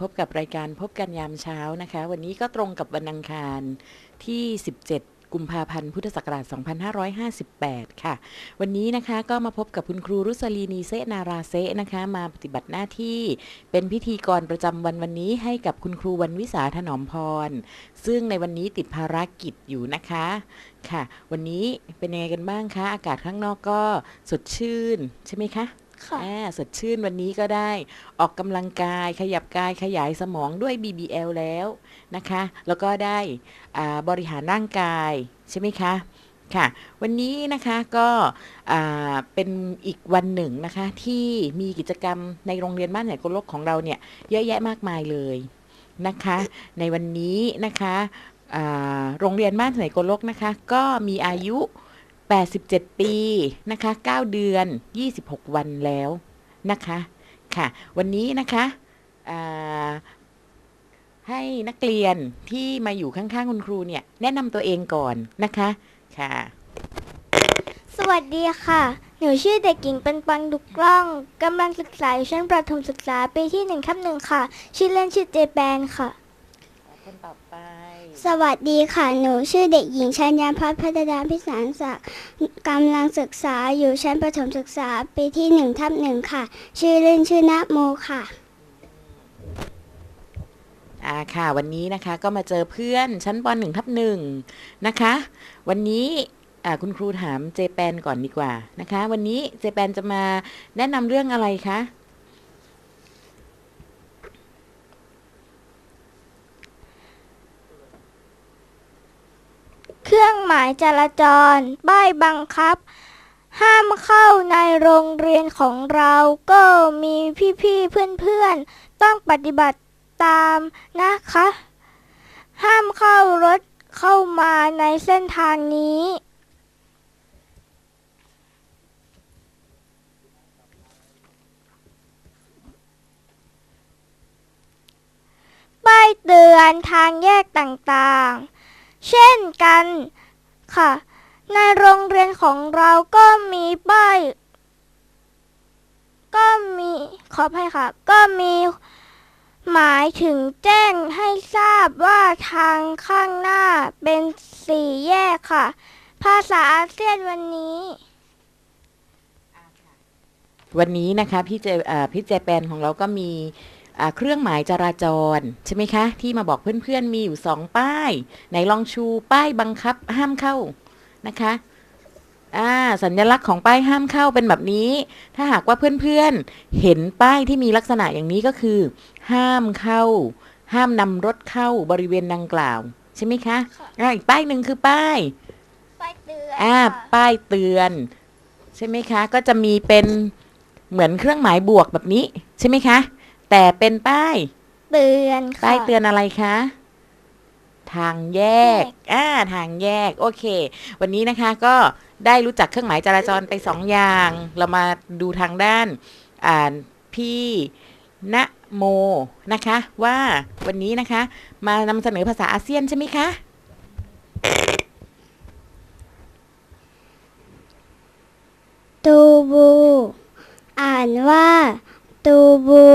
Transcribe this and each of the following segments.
พบกับรายการพบกันยามเช้านะคะ วันนี้ก็ตรงกับวันอังคารที่ 17กุมภาพันธ์พุทธศักราช 2558 ค่ะ วันนี้นะคะก็มาพบกับคุณครูรุสลีนีเซนาราเซนะคะ มาปฏิบัติหน้าที่เป็นพิธีกรประจำวันวันนี้ให้กับคุณครูวันวิสาถนอมพร ซึ่งในวันนี้ติดภารกิจอยู่นะคะค่ะ วันนี้เป็นยังไงกันบ้างคะ อากาศข้างนอกก็สดชื่นใช่ไหมคะ ค่ะอ่าสดชื่นวันนี้ก็ได้ออกกำลังกายขยับกายขยายสมองด้วย BBL แล้วนะคะ แล้วก็ได้อ่าบริหารร่างกายใช่ไหมคะ ค่ะ วันนี้นะคะก็อ่าเป็นอีกวันหนึ่งนะคะ ที่มีกิจกรรมในโรงเรียนบ้านไหนโกลกของเราเนี่ย เยอะแยะมากมายเลยนะคะ ในวันนี้นะคะอ่าโรงเรียนบ้านไหนโกลกนะคะ ก็มีอายุ 87 ปีนะคะ 9 เดือน 26 วันแล้วนะคะค่ะ วันนี้นะคะให้นักเรียนที่มาอยู่ข้างๆคุณครูเนี่ย แนะนำตัวเองก่อนนะคะค่ะ สวัสดีค่ะ หนูชื่อเด็กหญิงเป็นปังดุกกล้องกำลังศึกษาอยู่ชั้นประถมศึกษาปีที่หนึ่งทับหนึ่งค่ะ ชื่อเล่นชื่อเจแปนค่ะ คนต่อไป สวัสดีค่ะ หนูชื่อเด็กหญิงชัญญาพัฒน์พัฒนาพิสารศักดิ์กำลังศึกษาอยู่ชั้นประถมศึกษาปีที่หนึ่งทับหนึ่งค่ะ ชื่อเล่นชื่อนะโมค่ะ อ่าค่ะ วันนี้นะคะก็มาเจอเพื่อนชั้นป .1 ทับหนึ่งนะคะ วันนี้อ่าคุณครูถามเจแปนก่อนดีกว่านะคะ วันนี้เจแปนจะมาแนะนำเรื่องอะไรคะ เครื่องห มายจราจรป้ายบังคับ ห้ามเข้าในโรงเรียนของเราก็มีพี่ๆเพื่อนๆ ต้องปฏิบัติตามนะคะ ห้ามเข้ารถเข้ามาในเส้นทางนี้ป้ายเตือนทางแยกต่างๆ เช่นกัน ค่ะ ในโรงเรียนของเราก็มีป้าย ก็มีขออภัยค่ะ ก็มีหมายถึงแจ้งให้ทราบว่าทางข้างหน้าเป็นสี่แยกค่ะ ภาษาอาเซียนวันนี้ วันนี้นะคะพี่เจพี่เจแปนของเราก็มี เครื่องหมายจราจร ใช่ไหมคะ ที่มาบอกเพื่อนๆมีอยู่สองป้าย ไหนลองชูป้ายบังคับห้ามเข้านะคะอ่าสัญลักษณ์ของป้ายห้ามเข้าเป็นแบบนี้ ถ้าหากว่าเพื่อนๆ เห็นป้ายที่มีลักษณะอย่างนี้ก็คือ ห้ามเข้า ห้ามนำรถเข้าบริเวณดังกล่าว ใช่ไหมคะค่ะอ่าอีกป้ายหนึ่งคือป้าย ป้ายเตือนอ่าป้ายเตือน ใช่ไหมคะ ก็จะมีเป็นเหมือนเครื่องหมายบวกแบบนี้ ใช่ไหมคะ แต่เป็นป้าย เตือนค่ะ ป้ายเตือนอะไรคะ ทางแยก อ่า ทางแยก โอเค วันนี้นะคะก็ได้รู้จักเครื่องหมายจราจรไปสองอย่าง เรามาดูทางด้านอ่าพี่ณโมนะคะ ว่าวันนี้นะคะ มานำเสนอภาษาอาเซียนใช่ไหมคะ ตูบู อ่านว่า ตูบู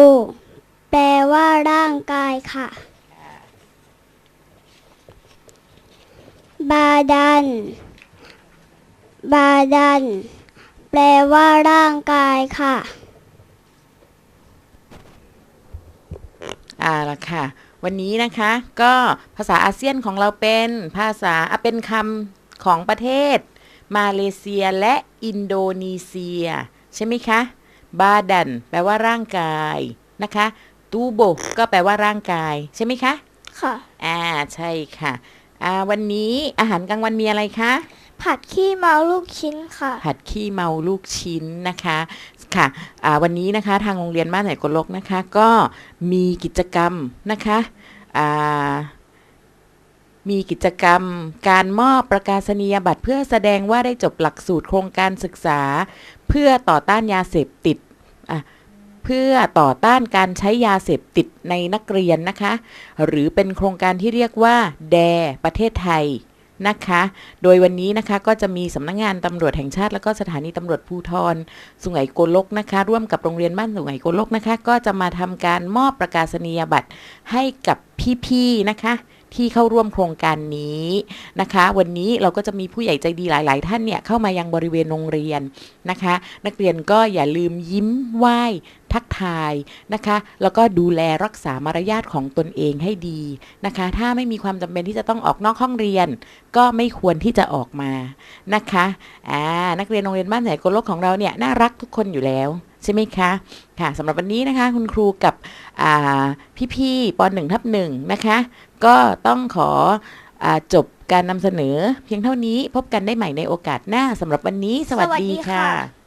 แปลว่าร่างกายค่ะ บาดัน บาดัน แปลว่าร่างกายค่ะ อ่าละค่ะ วันนี้นะคะ ก็ภาษาอาเซียนของเราเป็นภาษาเป็นคำของประเทศ มาเลเซียและอินโดนีเซีย ใช่ไหมคะ บาดัน แปลว่าร่างกายนะคะ ตูโบก็แปลว่าร่างกายใช่ไหมคะ ค่ะ อ่าใช่ค่ะ อ่าวันนี้อาหารกลางวันมีอะไรคะ ผัดขี้เมาลูกชิ้นค่ะ ผัดขี้เมาลูกชิ้นนะคะค่ะอ่าวันนี้นะคะทางโรงเรียนบ้านไหนกลกนะคะ ก็มีกิจกรรมนะคะอ่ามีกิจกรรมการมอบประกาศนียบัตรเพื่อแสดงว่าได้จบหลักสูตรโครงการศึกษา เพื่อต่อต้านยาเสพติดอะ เพื่อต่อต้านการใช้ยาเสพติดในนักเรียนนะคะ หรือเป็นโครงการที่เรียกว่า แดประเทศไทยนะคะ โดยวันนี้นะคะก็จะมีสำนักงานตำรวจแห่งชาติ แล้วก็สถานีตำรวจภูธรสุไหงโกลกนะคะ ร่วมกับโรงเรียนบ้านสุไหงโกลกนะคะ ก็จะมาทำการมอบประกาศนียบัตรให้กับพี่ๆนะคะ ที่เข้าร่วมโครงการนี้นะคะ วันนี้เราก็จะมีผู้ใหญ่ใจดีหลาย ๆ ท่านเนี่ยเข้ามายังบริเวณโรงเรียนนะคะ นักเรียนก็อย่าลืมยิ้มไหว้ทักทายนะคะ แล้วก็ดูแลรักษามารยาทของตนเองให้ดีนะคะ ถ้าไม่มีความจำเป็นที่จะต้องออกนอกห้องเรียน ก็ไม่ควรที่จะออกมานะคะอ่านักเรียนโรงเรียนบ้านไหนโกลกของเราเนี่ยน่ารักทุกคนอยู่แล้ว ใช่ไหมคะค่ะสำหรับวันนี้นะคะ คุณครูกับพี่ๆปหนึ่งทับหนึ่งนะคะ ก็ต้องขออจบการนำเสนอเพียงเท่านี้พบกันได้ใหม่ในโอกาสหน้าสำหรับวันนี้ สวัสสวัสดีค่ะ